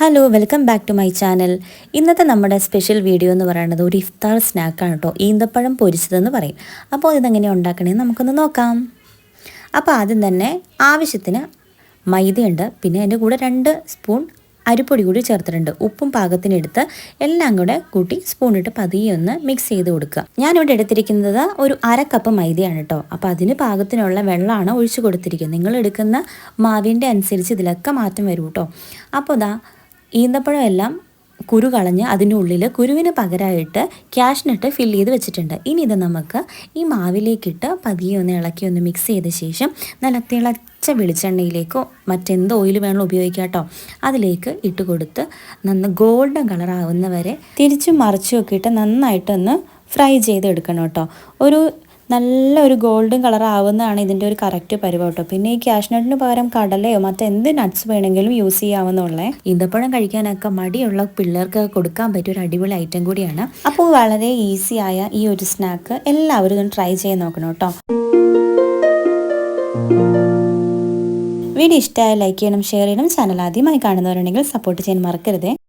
Hello welcome back to my channel ഇന്നത്തെ നമ്മുടെ special video എന്ന് പറയുന്നത് ഒരു ഇഫ്താർ സ്നാക്കാണ് കേട്ടോ ഈന്തപ്പഴം പൊരിച്ചതെന്ന് പറയും. അപ്പോൾ ഇതെങ്ങനെയാണ് ഉണ്ടാക്കണമെന്ന് നമുക്കൊന്ന് നോക്കാം. അപ്പോൾ ആദ്യം തന്നെ ആവശ്യത്തിന് മൈദയുണ്ട്. പിന്നെ അതിന്റെ കൂടെ രണ്ട് സ്പൂൺ അരിപ്പൊടി കൂടി ചേർത്തിട്ടുണ്ട്. ഉപ്പും പാകത്തിനെടുത്ത് എല്ലാം കൂടെ കൂട്ടി സ്പൂണിട്ട് പതിയെ ഒന്ന് മിക്സ് ചെയ്ത് കൊടുക്കുക. ഞാനിവിടെ എടുത്തിരിക്കുന്നത് ഒരു അര കപ്പ് മൈദയാണ് കേട്ടോ അപ്പോൾ അതിന് പാകത്തിനുള്ള വെള്ളമാണ് ഒഴിച്ചു കൊടുത്തിരിക്കുന്നത്. നിങ്ങൾ എടുക്കുന്ന മാവിന്റെ അനുസരിച്ച് ഇതിലൊക്കെ മാറ്റം വരും കേട്ടോ അപ്പോൾ ഇതാ ഈന്തപ്പഴം എല്ലാം കുരു കളഞ്ഞ് അതിന്റെ ഉള്ളിൽ കുരുവിന് പകരമായിട്ട് ക്യാഷിനിട്ട് ഫില്ല് ചെയ്ത് വെച്ചിട്ടുണ്ട്. ഇനി ഇത് നമുക്ക് ഈ മാവിലേക്കിട്ട് പതിയെ ഒന്ന് ഇളക്കി ഒന്ന് മിക്സ് ചെയ്ത ശേഷം നല്ല തിളച്ച വെളിച്ചെണ്ണയിലേക്കോ മറ്റെന്ത് ഓയിൽ വേണമോ ഉപയോഗിക്കാം കേട്ടോ. അതിലേക്ക് ഇട്ട് കൊടുത്ത് നന്ന് ഗോൾഡൻ കളർ ആവുന്നവരെ തിരിച്ചും മറിച്ചും ഒക്കെ ഇട്ട് നന്നായിട്ടൊന്ന് ഫ്രൈ ചെയ്തെടുക്കണം കേട്ടോ. ഒരു നല്ല ഒരു ഗോൾഡൻ കളർ ആവുന്നതാണ് ഇതിന്റെ ഒരു കറക്റ്റ് പരിവ് കേട്ടോ. പിന്നെ ഈ കാഷ്നട്ടിന് പകരം കടലയോ മറ്റെന്ത് നട്ട്സ് വേണമെങ്കിലും യൂസ് ചെയ്യാവുന്നുള്ളേ ഈന്തപ്പഴം കഴിക്കാനൊക്കെ മടിയുള്ള പിള്ളേർക്ക് കൊടുക്കാൻ പറ്റിയ ഒരു അടിപൊളി ഐറ്റം കൂടിയാണ്. അപ്പോൾ വളരെ ഈസി ആയ ഈ ഒരു സ്നാക്ക് എല്ലാവരും ഇതൊന്ന് ട്രൈ ചെയ്ത് നോക്കണം കേട്ടോ. വീഡിയോ ഇഷ്ടമായ ലൈക്ക് ചെയ്യണം ഷെയർ ചെയ്യണം. ചാനൽ ആദ്യമായി കാണുന്നവരുണ്ടെങ്കിൽ സപ്പോർട്ട് ചെയ്യാൻ മറക്കരുതേ.